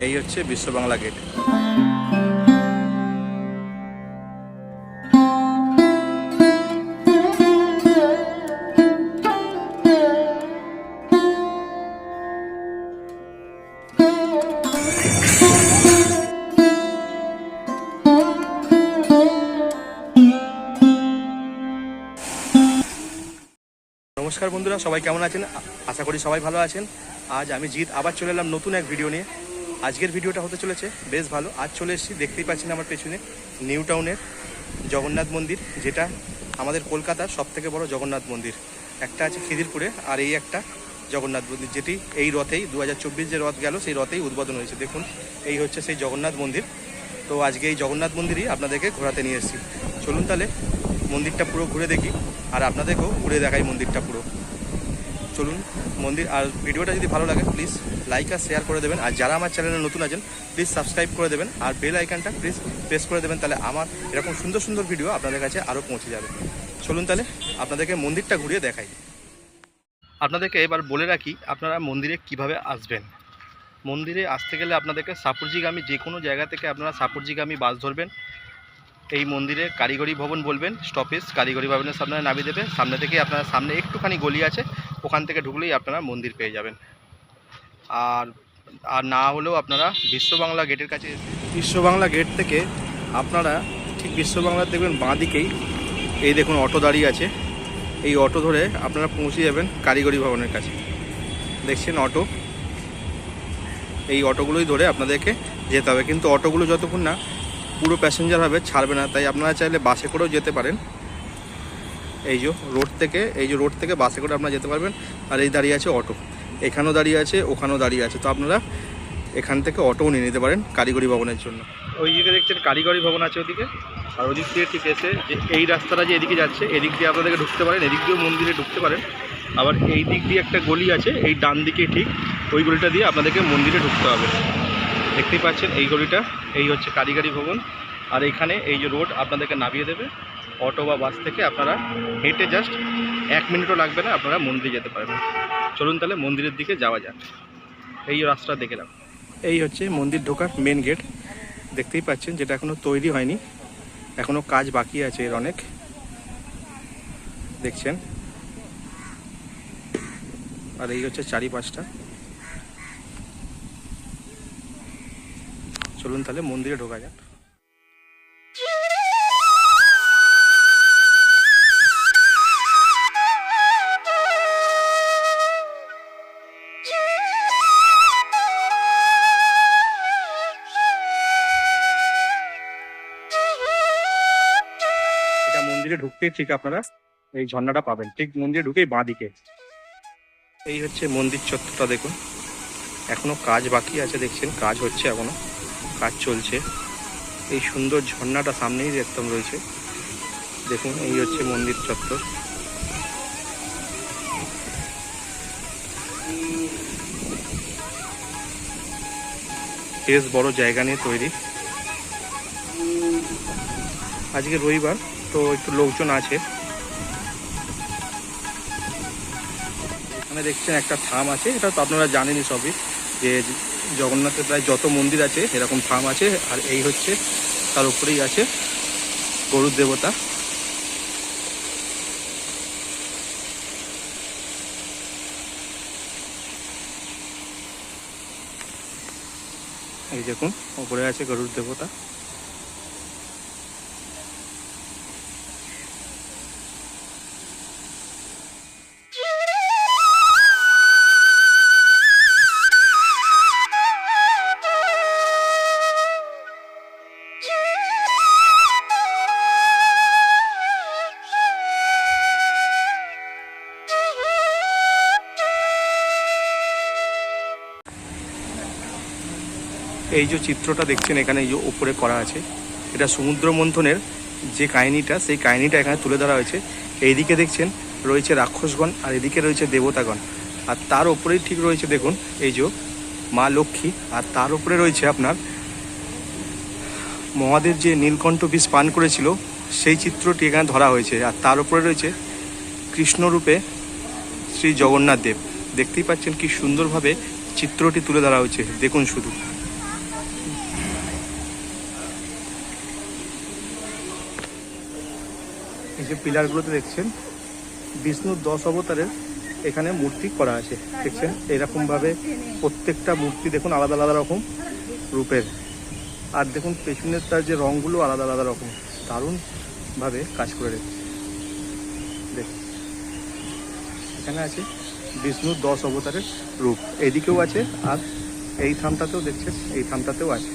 এই হচ্ছে বিশ্ব বাংলা গেট নমস্কার বন্ধুরা, সবাই কেমন আছেন? আশা করি সবাই ভালো আছেন। আজ আমি জিৎ আবার চলে এলাম নতুন এক ভিডিও নিয়ে। আজকের ভিডিওটা হতে চলেছে, বেশ ভালো। আজ চলে এসেছি, দেখতেই পাচ্ছেন আমার পেছনে নিউ টাউনের জগন্নাথ মন্দির, যেটা আমাদের কলকাতার সব থেকে বড় জগন্নাথ মন্দির। একটা আছে খিদিরপুরে, আর এই একটা জগন্নাথ মন্দির, যেটি এই রথেই দু হাজার চব্বিশ যে রথ গেল, সেই রথেই উদ্বোধন হয়েছে। দেখুন, এই হচ্ছে সেই জগন্নাথ মন্দির। তো আজকে এই জগন্নাথ মন্দিরই আপনাদেরকে ঘোরাতে নিয়ে এসেছি। চলুন তাহলে মন্দিরটা পুরো ঘুরে দেখি, আর আপনাদেরকেও ঘুরে দেখাই মন্দিরটা পুরো। চলুন মন্দির। আর ভিডিওটা যদি ভালো লাগে প্লিজ লাইক আর শেয়ার করে দেবেন। আর যারা আমার চ্যানেলে নতুন আছেন প্লিজ সাবস্ক্রাইব করে দেবেন। আর বেল আইকনটা প্লিজ প্রেস করে দেবেন, তাহলে আমার এরকম সুন্দর সুন্দর ভিডিও আপনাদের কাছে আরও পৌঁছে যাবে। চলুন তাহলে আপনাদেরকে মন্দিরটা ঘুরিয়ে দেখাই। আপনাদেরকে এবার বলে রাখি, আপনারা মন্দিরে কীভাবে আসবেন? মন্দিরে আসতে গেলে আপনাদেরকে সাপুরজিগামী যে কোনো জায়গা থেকে আপনারা সাপুরজিগামী বাস ধরবেন। এই মন্দিরে কারিগরি ভবন বলবেন স্টপেজ কারিগরি ভবনের সামনে নামিয়ে দেবে। সামনে থেকে আপনারা সামনে একটুখানি গলি আছে। ওখান থেকে ঢুকলেই আপনারা মন্দির পেয়ে যাবেন। আর আর না হলেও আপনারা বিশ্ব বাংলা গেটের কাছে বিশ্ব বাংলা গেট থেকে আপনারা ঠিক বিশ্ব বাংলার দেখবেন বাঁ দিকেই এই দেখুন অটো দাঁড়িয়ে আছে। এই অটো ধরে আপনারা পৌঁছে যাবেন কারিগরি ভবনের কাছে। দেখছেন অটো? এই অটোগুলোই ধরে আপনাদেরকে যেতে হবে। কিন্তু অটোগুলো যতক্ষণ না পুরো প্যাসেঞ্জার হবে ছাড়বে না। তাই আপনারা চাইলে বাসে করেও যেতে পারেন। এই যে রোড থেকে, এই যে রোড থেকে বাসে করে আপনারা যেতে পারবেন। আর এই দাঁড়িয়ে আছে অটো। এখানেও দাঁড়িয়ে আছে, ওখানেও দাঁড়িয়ে আছে। তো আপনারা এখান থেকে অটোও নিয়ে নিতে পারেন কারিগরি ভবনের জন্য। ওই দিকে দেখছেন, কারিগরি ভবন আছে ওদিকে। আর ওদিক থেকে ঠিক এসে যে এই রাস্তাটা যে এদিকে যাচ্ছে, এদিক দিয়ে আপনাদেরকে ঢুকতে পারেন, এদিক দিয়েও মন্দিরে ঢুকতে পারেন। আবার এই দিক দিয়ে একটা গলি আছে, এই ডান দিকে ঠিক ওই গলিটা দিয়ে আপনাদেরকে মন্দিরে ঢুকতে হবে। দেখতেই পাচ্ছেন, এই গলিটা, এই হচ্ছে কারিগরি ভবন। আর এখানে এই যে রোড আপনাদেরকে নামিয়ে দেবে। অটো বা বাস থেকে আপনারা হেঁটে জাস্ট এক মিনিটও লাগবে না, আপনারা মন্দিরে যেতে পারবেন। চলুন তাহলে মন্দিরের দিকে যাওয়া যাক। এই রাস্তা দেখে নাও। এই হচ্ছে মন্দির ঢোকার মেন গেট দেখতেই পাচ্ছেন, যেটা এখনও তৈরি হয়নি। এখনও কাজ বাকি আছে এর অনেক। দেখছেন? আর এই হচ্ছে চারিপাশটা। চলুন তাহলে মন্দিরে ঢোকা যাক। মন্দিরে ঢুকতেই ঠিক আপনারা এই ঝর্ণাটা পাবেন। ঠিক মন্দিরে ঢুকেই বাঁ দিকে এই হচ্ছে মন্দির চত্বরটা দেখুন। এখনও কাজ বাকি আছে দেখছেন, কাজ হচ্ছে এখনও, কাজ চলছে। এই সুন্দর ঝর্ণাটা সামনেই একদম রয়েছে। দেখুন, এই হচ্ছে মন্দির চত্বর। বেশ বড় জায়গা নিয়ে তৈরি। আজকে রবিবার। তো একটু লোকজন আছে। এখানে দেখছেন একটা থাম আছে, এটা তো আপনারা জানেনই সবই যে জগন্নাথের প্রায় যত মন্দির আছে, এরকম থাম আছে, আর এই হচ্ছে তার উপরেই আছে গরুর দেবতা। এই দেখুন, ওপরে আছে গরুর দেবতা। এই যে চিত্রটা দেখছেন, এখানে এই যে উপরে করা আছে, এটা সমুদ্র মন্থনের যে কাহিনীটা, সেই কাহিনীটা এখানে তুলে ধরা হয়েছে। এইদিকে দেখছেন, রয়েছে রাক্ষসগণ আর এদিকে রয়েছে দেবতাগণ। আর তার ওপরেই ঠিক রয়েছে, দেখুন, এই যে মা লক্ষ্মী, আর তার উপরে রয়েছে আপনার মহাদেব যে নীলকণ্ঠ বিষ পান করেছিল, সেই চিত্রটি এখানে ধরা হয়েছে। আর তার উপরে রয়েছে কৃষ্ণরূপে শ্রী জগন্নাথ দেব। দেখতেই পাচ্ছেন কি সুন্দরভাবে চিত্রটি তুলে ধরা হয়েছে। দেখুন শুধু। যে পিলারগুলোতে দেখছেন, বিষ্ণুর দশ অবতারের এখানে মূর্তি করা আছে, দেখছেন? এরকমভাবে প্রত্যেকটা মূর্তি দেখুন আলাদা আলাদা রকম রূপের। আর দেখুন, পেছনের তার যে রঙগুলো আলাদা আলাদা রকম, দারুণভাবে কাজ করে রেখেছে। দেখুন এখানে আছে বিষ্ণুর দশ অবতারের রূপ। এদিকেও আছে, আর এই থামটাতেও দেখছেন, এই থামটাতেও আছে।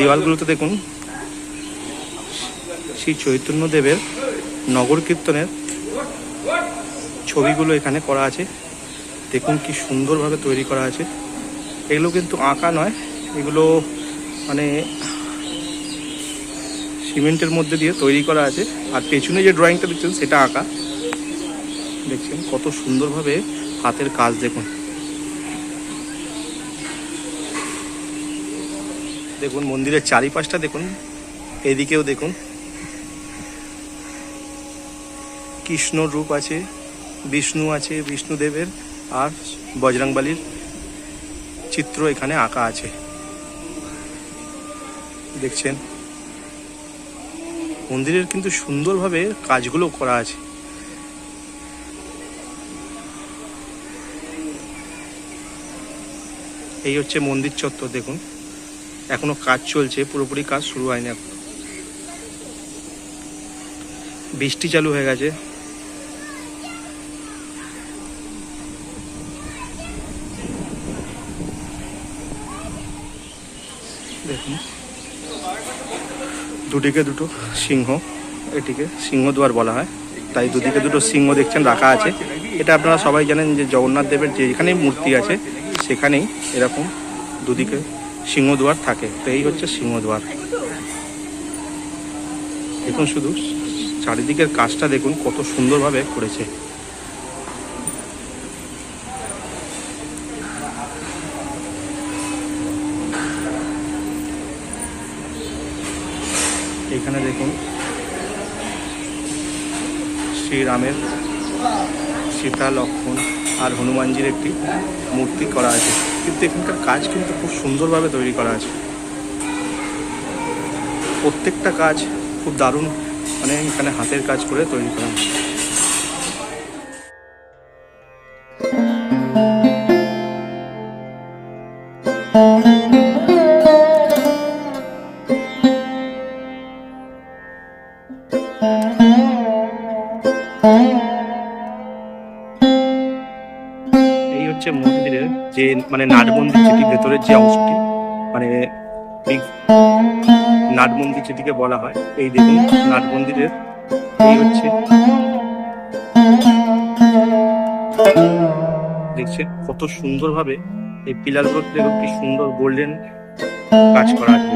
দেওয়ালগুলোতে দেখুন। শ্রী চৈতন্যদেবের নগর কীর্তনের ছবিগুলো এখানে করা আছে। দেখুন কি সুন্দরভাবে তৈরি করা আছে। এগুলো কিন্তু আঁকা নয়, এগুলো মানে সিমেন্টের মধ্যে দিয়ে তৈরি করা আছে। আর পেছনে যে ড্রয়িংটা দেখছেন, সেটা আঁকা। দেখছেন কত সুন্দরভাবে হাতের কাজ দেখুন। দেখুন, মন্দিরের চারিপাশটা দেখুন, এদিকেও দেখুন। কৃষ্ণর রূপ আছে, বিষ্ণু আছে, বিষ্ণুদেবের আর বজরংবলির চিত্র এখানে আঁকা আছে। দেখছেন? মন্দিরের কিন্তু সুন্দরভাবে কাজগুলো করা আছে। এই হচ্ছে মন্দির চত্বর, দেখুন। এখনও কাজ চলছে, পুরোপুরি কাজ শুরু হয়নি এখন। বৃষ্টি চালু হয়ে গেছে। দেখুন। দুদিকে দুটো সিংহ, এটিকে সিংহদুয়ার বলা হয়। তাই দুদিকে দুটো সিংহ দেখছেন, রাখা আছে। এটা আপনারা সবাই জানেন যে জগন্নাথ দেবের যেখানেই মূর্তি আছে, সেখানেই এরকম দুদিকে সিংহদুয়ার থাকে। তো এই হচ্ছে সিংহদুয়ার দেখুন শুধু, চারিদিকের কাজটা দেখুন, কত সুন্দরভাবে করেছে। এখানে দেখুন, শ্রীরামের সীতা, লক্ষ্মণ আর হনুমানজির একটি মূর্তি করা আছে। কিন্তু এখানকার কাজ কিন্তু খুব সুন্দরভাবে তৈরি করা আছে। প্রত্যেকটা কাজ খুব দারুণ মানে এখানে হাতের কাজ করে তৈরি করা যে মানে নাটবন্দি যেটি ভেতরের যে অংশটি মানে এই নাট মন্দির যেটিকে বলা হয়, এই দেখুন নাট মন্দিরের এই হচ্ছে দেখছেন কত সুন্দরভাবে এই পিলারগুলো দেখুন কি সুন্দর গোল্ডেন কাজ করা আছে।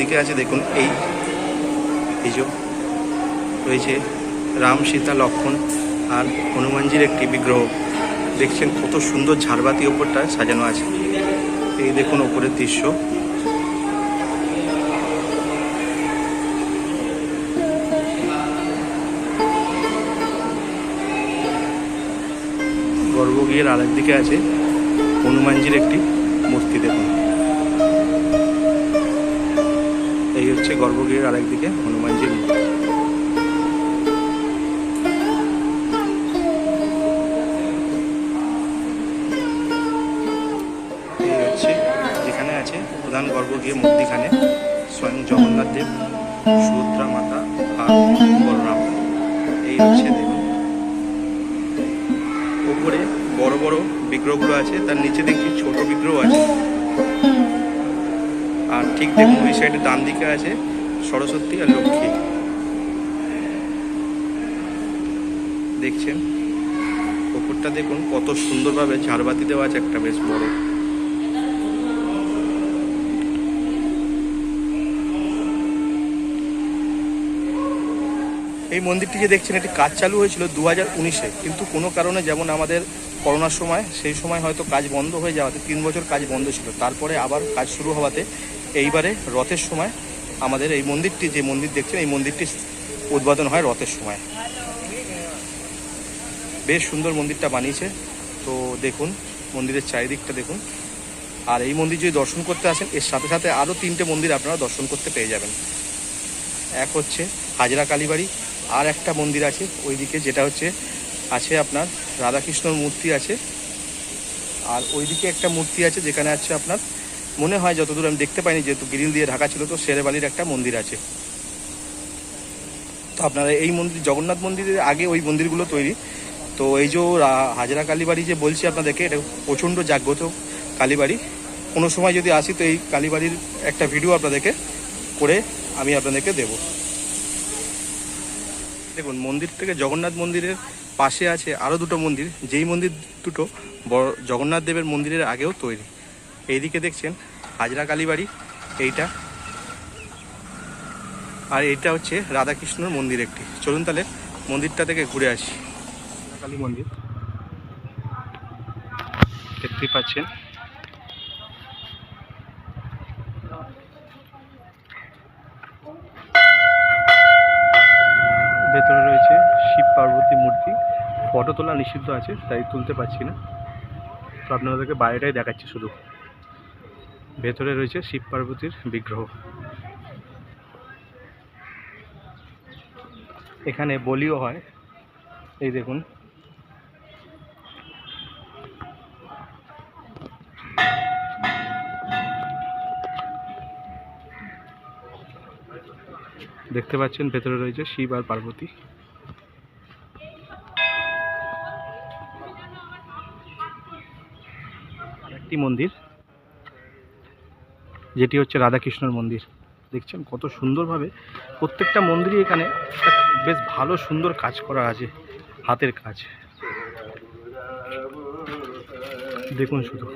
একদিকে আছে, দেখুন, এই এই যে রয়েছে রাম সীতা লক্ষণ আর হনুমানজির একটি বিগ্রহ। দেখছেন কত সুন্দর ঝাড়বাতি ওপরটা সাজানো আছে। এই দেখুন ওপরের দৃশ্য। গর্ভগৃহের আরেক দিকে আছে হনুমানজির একটি মূর্তি, দেখুন। গর্ভগৃহের আরেকদিকে হনুমানজির মূর্তি এই হচ্ছে প্রধান গর্ভগৃহে মধ্যিখানে স্বয়ং জগন্নাথ দেব, সুভদ্রা মাতা, আর বলরাম। এই হচ্ছে দেখুন। উপরে বড় বড় বিগ্রহগুলো আছে, তার নিচে দেখছি ছোট বিগ্রহ আছে। আর ঠিক দেখুন, ওই সাইডে ডান দিকে আছে সরস্বতী আর লক্ষ্মী। দেখছেন? ওপরটা দেখুন, কত সুন্দরভাবে ঝাড়বাতি দেওয়া আছে একটা বেশ বড়। এই মন্দিরটি যে দেখছেন, এটি কাজ চালু হয়েছিল দু হাজার উনিশে। কিন্তু কোনো কারণে যেমন আমাদের করোনার সময়, সেই সময় হয়তো কাজ বন্ধ হয়ে যাওয়াতে তিন বছর কাজ বন্ধ ছিল। তারপরে আবার কাজ শুরু হওয়াতে এইবারে রথের সময় আমাদের এই মন্দিরটি, যে মন্দির দেখছেন, এই মন্দিরটি উদ্বোধন হয় রথের সময়। বেশ সুন্দর মন্দিরটা বানিয়েছে। তো দেখুন, মন্দিরের চারিদিকটা দেখুন। আর এই মন্দির যদি দর্শন করতে আসেন, এর সাথে সাথে আরও তিনটে মন্দির আপনারা দর্শন করতে পেয়ে যাবেন। এক হচ্ছে হাজরা কালীবাড়ি, আর একটা মন্দির আছে ওইদিকে, যেটা হচ্ছে, আছে আপনার রাধাকৃষ্ণর মূর্তি আছে। আর ওইদিকে একটা মূর্তি আছে, যেখানে আছে আপনার মনে হয় যতদূর আমি দেখতে পাইনি, যেহেতু গ্রিল দিয়ে ঢাকা ছিল, তো শেরেবালির একটা মন্দির আছে। তো আপনারা এই মন্দির, জগন্নাথ মন্দিরের আগে ওই মন্দিরগুলো তৈরি। তো এই যে হাজরা কালীবাড়ি যে বলছি আপনাদেরকে, এটা প্রচণ্ড জাগ্রত কালীবাড়ি। কোনো সময় যদি আসি, তো এই কালীবাড়ির একটা ভিডিও আপনাদেরকে করে আমি আপনাদেরকে দেব। দেখুন, মন্দির থেকে জগন্নাথ মন্দিরের পাশে আছে আরও দুটো মন্দির। যেই মন্দির দুটো, বড় জগন্নাথ দেবের মন্দিরের আগেও তৈরি। এইদিকে দেখছেন হাজরা কালীবাড়ি, এইটা। আর এইটা হচ্ছে রাধাকৃষ্ণর মন্দির একটি। চলুন তাহলে মন্দিরটা থেকে ঘুরে আসি। কালী মন্দির। দেখতেই পাচ্ছেন। ভেতরে রয়েছে শিব পার্বতী মূর্তি। ফটো তোলা নিষিদ্ধ আছে, তাই তুলতে পারছি না। তো আপনাদেরকে বাইরেটাই দেখাচ্ছি শুধু। ভেতরে রয়েছে শিব পার্বতীর বিগ্রহ। এখানে বলিও হয়। এই দেখুন। দেখতে পাচ্ছেন ভেতরে রয়েছে শিব আর পার্বতী। একটি মন্দির। যেটি হচ্ছে রাধাকৃষ্ণর মন্দির দেখছেন কত সুন্দরভাবে প্রত্যেকটা মন্দিরই এখানে বেশ ভালো সুন্দর কাজ করা আছে হাতের কাজ দেখুন শুধু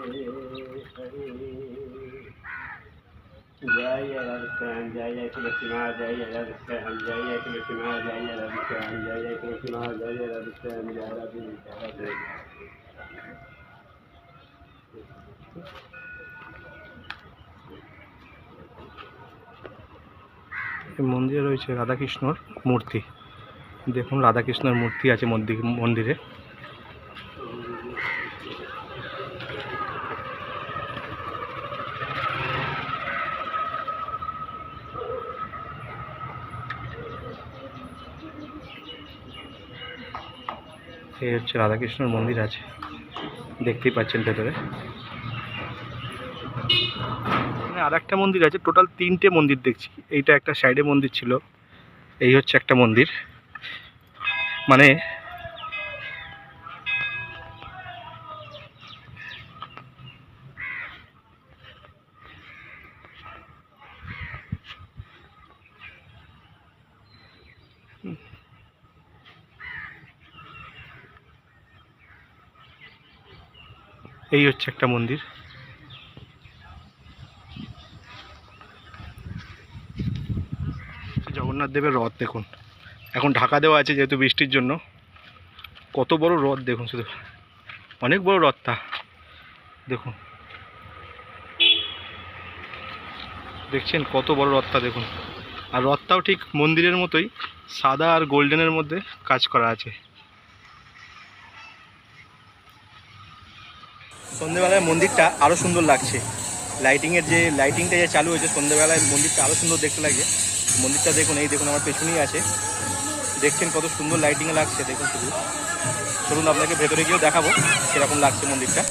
Thank you. মন্দিরে রয়েছে রাধাকৃষ্ণর মূর্তি। দেখুন রাধাকৃষ্ণের মূর্তি আছে মন্দির, মন্দিরে। এই হচ্ছে রাধাকৃষ্ণর মন্দির আছে। দেখতেই পাচ্ছেন ভেতরে এখানে আর একটা মন্দির আছে টোটাল তিনটে মন্দির দেখছি। এইটা একটা সাইডে মন্দির ছিল, এই হচ্ছে একটা মন্দির। মানে এই হচ্ছে একটা মন্দির জগন্নাথ দেবের রথ দেখুন। এখন ঢাকা দেওয়া আছে যেহেতু বৃষ্টির জন্য। কত বড় রথ দেখুন শুধু। অনেক বড় রথটা দেখুন। দেখছেন কত বড় রথটা দেখুন। আর রথটাও ঠিক মন্দিরের মতোই, সাদা আর গোল্ডেনের মধ্যে কাজ করা আছে। সন্ধ্যেবেলায় মন্দিরটা আরও সুন্দর লাগছে। লাইটিংয়ের যে লাইটিংটা যে চালু হয়েছে সন্ধ্যেবেলায় মন্দিরটা আরও সুন্দর দেখতে লাগছে। মন্দিরটা দেখুন, এই দেখুন, আমার পেছনেই আছে। দেখছেন কত সুন্দর লাইটিং লাগছে, দেখুন শুধু। চলুন, আপনাকে ভেতরে গিয়েও দেখাবো সেরকম লাগছে মন্দিরটা।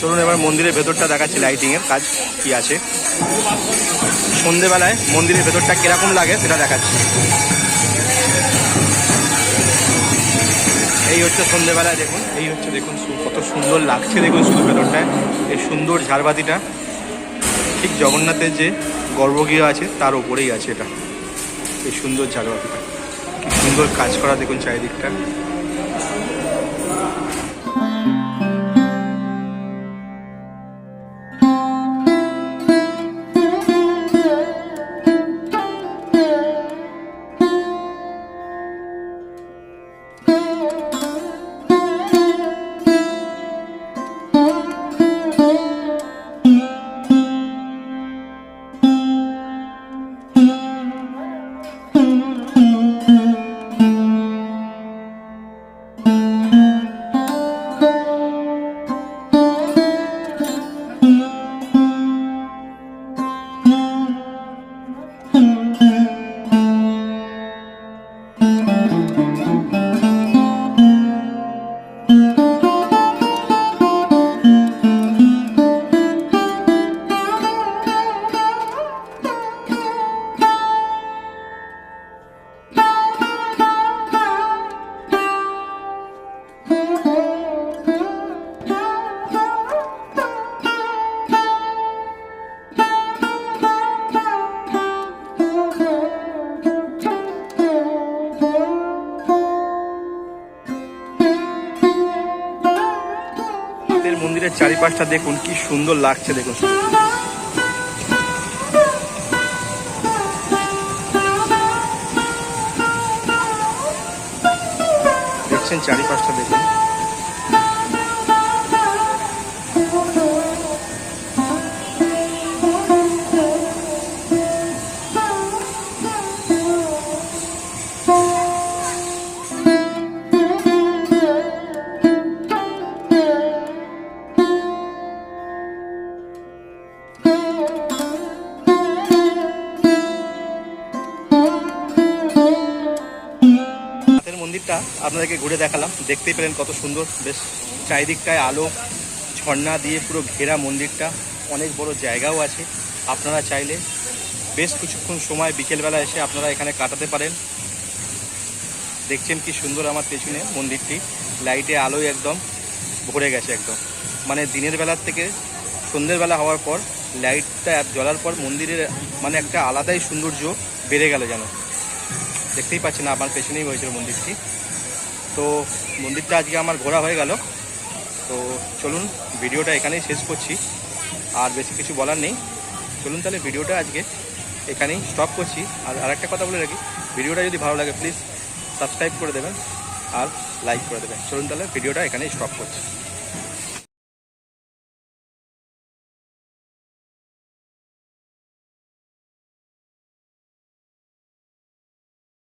চলুন এবার মন্দিরের ভেতরটা দেখাচ্ছি লাইটিং এর কাজ কি আছে। সন্ধেবেলায় মন্দিরের ভেতরটা কীরকম লাগে সেটা দেখাচ্ছি। এই হচ্ছে সন্ধেবেলায় দেখুন, এই হচ্ছে দেখুন কত সুন্দর লাগছে দেখুন শুধু ভেতরটায়, এই সুন্দর ঝাড়বাতিটা। ঠিক জগন্নাথের যে গর্ভগৃহ আছে তার ওপরেই আছে এটা, এই সুন্দর ঝাড়বাতিটা। কি সুন্দর কাজ করা দেখুন চারিদিকটা। মন্দিরের চারিপাশটা দেখুন কি সুন্দর লাগছে দেখুন। দেখছেন চারিপাশটা দেখুন। আপনাদেরকে ঘুরে দেখালাম। দেখতেই পেলেন কত সুন্দর। বেশ চারিদিকটায় আলো, ঝর্ণা দিয়ে পুরো ঘেরা মন্দিরটা। অনেক বড় জায়গাও আছে। আপনারা চাইলে বেশ কিছুক্ষণ সময় বিকেলবেলা এসে আপনারা এখানে কাটাতে পারেন। দেখছেন কি সুন্দর আমার পেছনে মন্দিরটি। লাইটে আলোয় একদম ভরে গেছে একদম। মানে দিনের বেলার থেকে সন্ধ্যের বেলা হওয়ার পর লাইটটা জ্বলার পর মন্দিরের মানে একটা আলাদাই সৌন্দর্য বেড়ে গেল যেন। দেখতেই পাচ্ছেন আমার পেছনেই হয়েছিল মন্দিরটি। তো মন্দিরটা আজকে আমার ঘোরা হয়ে গেল। তো চলুন ভিডিওটা এখানেই শেষ করছি। আর বেশি কিছু বলার নেই। চলুন তাহলে ভিডিওটা আজকে এখানেই স্টপ করছি। আর আরেকটা কথা বলে রাখি, ভিডিওটা যদি ভালো লাগে প্লিজ সাবস্ক্রাইব করে দেবেন আর লাইক করে দেবেন। চলুন তাহলে ভিডিওটা এখানেই স্টপ করছি।